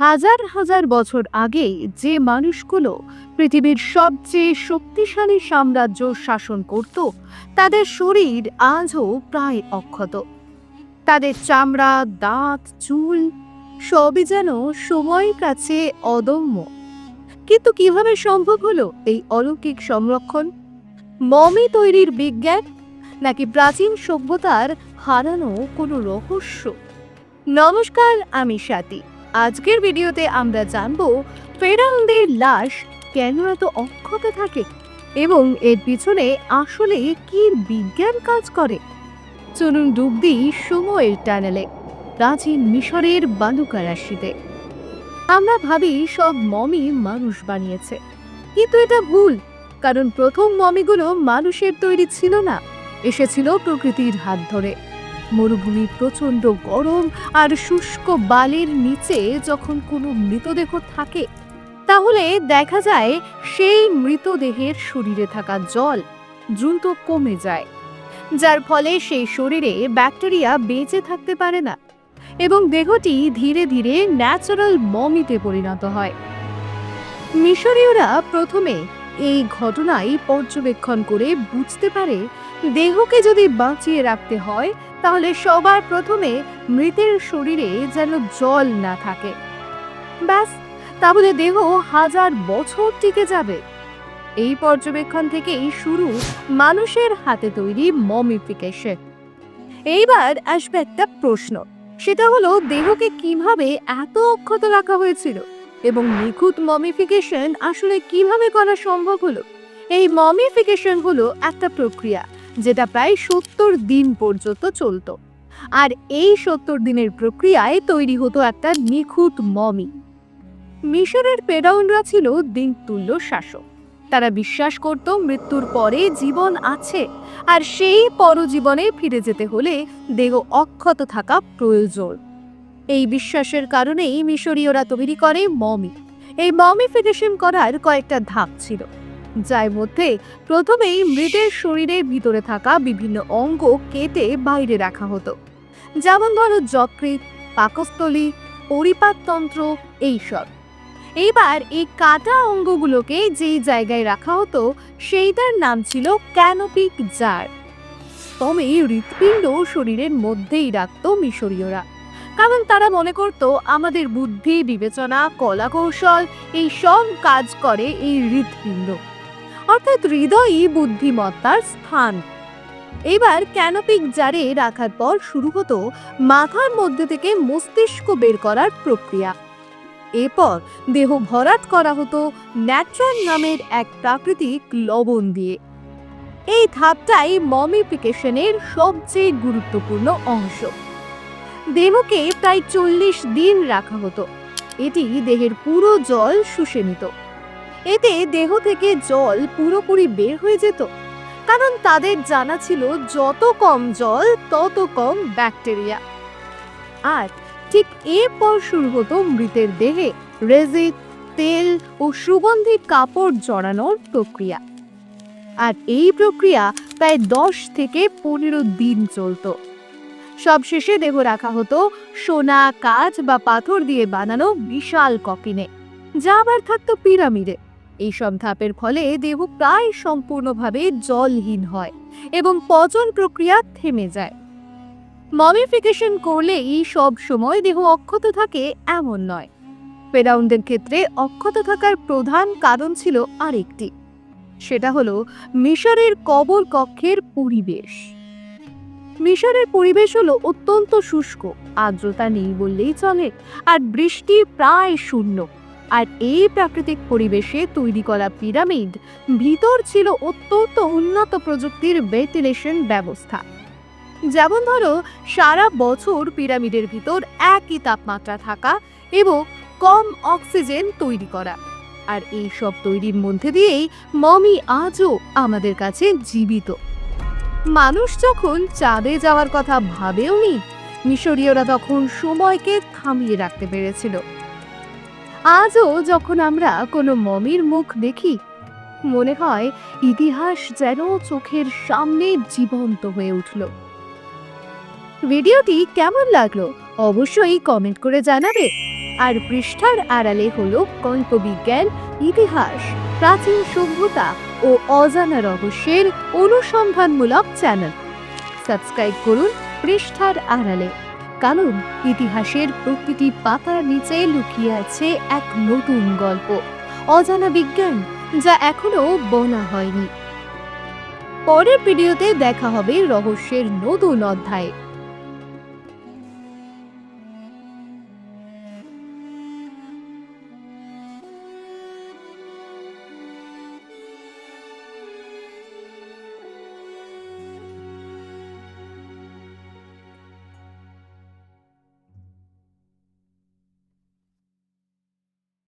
হাজার হাজার বছর আগে যে মানুষগুলো পৃথিবীর সবচেয়ে শক্তিশালী সাম্রাজ্য শাসন করত, তাদের শরীর আজও প্রায় অক্ষত। তাদের চামড়া, দাঁত, চুল সবই যেন সময়ের কাছে অদম্য। কিন্তু কীভাবে সম্ভব হলো এই অলৌকিক সংরক্ষণ? মমি তৈরির বিজ্ঞান নাকি প্রাচীন সভ্যতার হারানো কোনো রহস্য? নমস্কার, আমি স্বাতী। আজকের ভিডিওতে আমরা জানব ফেরাউনদের লাশ কেন এত অক্ষত থাকে এবং এর পিছনে আসলে কি বিজ্ঞান কাজ করে? চলুন ডুব দিই সময়ের টানেলে, প্রাচীন মিশরের বালুকা রাশিতে। আমরা ভাবি সব মমি মানুষ বানিয়েছে, কিন্তু এটা ভুল, কারণ প্রথম মমিগুলো মানুষের তৈরি ছিল না, এসেছিল প্রকৃতির হাত ধরে। মরুভূমির প্রচণ্ড গরম আর শুষ্ক বালির নিচে যখন কোনো মৃতদেহ থাকে, তাহলে দেখা যায় সেই মৃতদেহের শরীরে থাকা জল দ্রুত কমে যায়, যার ফলে সেই শরীরে ব্যাকটেরিয়া বেঁচে থাকতে পারে না এবং দেহটি ধীরে ধীরে ন্যাচারাল মমিতে পরিণত হয়। মিশরীয়রা প্রথমে এই ঘটনাই পর্যবেক্ষণ করে বুঝতে পারে দেহকে যদি বাঁচিয়ে রাখতে হয় তাহলে সবার প্রথমে মৃতের শরীরে যেন জল না থাকে। ব্যাস, তাহলে দেহ হাজার বছর টিকে যাবে। এই পর্যবেক্ষণ থেকেই শুরু মানুষের হাতে তৈরি মমিফিকেশন। এইবার আসবে একটা প্রশ্ন, সেটা হলো দেহকে কীভাবে এত অক্ষত রাখা হয়েছিল এবং নিখুঁত মমিফিকেশন আসলে কীভাবে করা সম্ভব হলো? এই মমিফিকেশন হলো একটা প্রক্রিয়া যেটা প্রায় সত্তর দিন পর্যন্ত চলতো। আর এই সত্তর দিনের প্রক্রিয়ায় তৈরি হতো একটা নিখুঁত মমি। মিশরের পেরাউনরা ছিল দিনতুল্য শাসক। তারা বিশ্বাস করত মৃত্যুর পরে জীবন আছে, আর সেই পরজীবনে ফিরে যেতে হলে দেহ অক্ষত থাকা প্রয়োজন। এই বিশ্বাসের কারণেই মিশরীয়রা তৈরি করে মমি। এই মমিফিকেশন করার কয়েকটা ধাপ ছিল। যার মধ্যে প্রথমেই মৃতের শরীরের ভিতরে থাকা বিভিন্ন অঙ্গ কেটে বাইরে রাখা হতো। যেমন ধরো যকৃত পাকস্থলী, পরিপাকতন্ত্র, এইসব। এইবার এই কাটা অঙ্গগুলোকে যেই জায়গায় রাখা হতো, সেইটার নাম ছিল ক্যানোপিক জার। তবে হৃৎপিণ্ড শরীরের মধ্যেই রাখত মিশরীয়রা। কারণ তারা মনে করত, আমাদের বুদ্ধি, বিবেচনা কলা কৌশল এই সব কাজ করে এই হৃৎপিণ্ড। অর্থাৎ হৃদয়ই বুদ্ধিমত্তার স্থান। এবার ক্যানোপিক জারে রাখার পর শুরু হতো মাথার মধ্যে থেকে মস্তিষ্ক বের করার প্রক্রিয়া। এরপর দেহ ভরাট করা হতো ন্যাট্রান নামের এক প্রাকৃতিক লবণ দিয়ে। এই ধাপটাই মমিফিকেশনের সবচেয়ে গুরুত্বপূর্ণ অংশ। দেহকে প্রায় চল্লিশ দিন রাখা হতো। এটি দেহের পুরো জল শুষে নিত। এতে দেহ থেকে জল পুরোপুরি বের হয়ে যেত। কারণ তাদের জানা ছিল যত কম জল, তত কম ব্যাকটেরিয়া। আর ঠিক এরপর শুরু হতো মৃতের দেহে রেজিন তেল ও সুগন্ধি কাপড় জড়ানোর প্রক্রিয়া। আর এই প্রক্রিয়া প্রায় দশ থেকে পনেরো দিন চলতো। সবশেষে দেহ রাখা হতো সোনা কাজ বা পাথর দিয়ে বানানো বিশাল কফিনে, যা আবার থাকতো পিরামিডে। এইসব ধাপের ফলে দেহ প্রায় সম্পূর্ণভাবে জলহীন হয় এবং পচন প্রক্রিয়া থেমে যায়। মমিফিকেশন করলেই সব সময় দেহ অক্ষত থাকে এমন নয়। ফেরাউনদের ক্ষেত্রে অক্ষত থাকার প্রধান কারণ ছিল আরেকটি, সেটা হলো মিশরের কবর কক্ষের পরিবেশ। মিশরের পরিবেশ হলো অত্যন্ত শুষ্ক, আর্দ্রতা নেই বললেই চলে, আর বৃষ্টি প্রায় শূন্য। আর এই প্রাকৃতিক পরিবেশে তৈরি করা পিরামিড ভিতর ছিল অত্যন্ত উন্নত প্রযুক্তির ভেন্টিলেশন ব্যবস্থা। যেমন ধরো, সারা বছর পিরামিডের ভিতর একই তাপমাত্রা থাকা এবং কম অক্সিজেন তৈরি করা। আর এই সব তৈরির মধ্যে দিয়েই মমি আজও আমাদের কাছে জীবিত। মানুষ যখন চাঁদে যাওয়ার কথা ভাবেও নি মিশরীয়রা তখন সময়কে থামিয়ে রাখতে পেরেছিল। আজও যখন আমরা কোনো মমির মুখ দেখি, মনে হয় ইতিহাস যেন চোখের সামনে জীবন্ত হয়ে উঠল। ভিডিওটি কেমন লাগল অবশ্যই কমেন্ট করে জানাবে। আর পৃষ্ঠার আড়ালে হলো কল্পবিজ্ঞান ইতিহাস, প্রাচীন সভ্যতা ও অজানা রহস্যের অনুসন্ধানমূলক চ্যানেল। সাবস্ক্রাইব করুন পৃষ্ঠার আড়ালে। কারণ ইতিহাসের প্রকৃতি পাতার নিচে লুকিয়ে আছে এক নতুন গল্প, অজানা বিজ্ঞান, যা এখনও বলা হয়নি। পরের ভিডিওতে দেখা হবে রহস্যের নতুন অধ্যায়।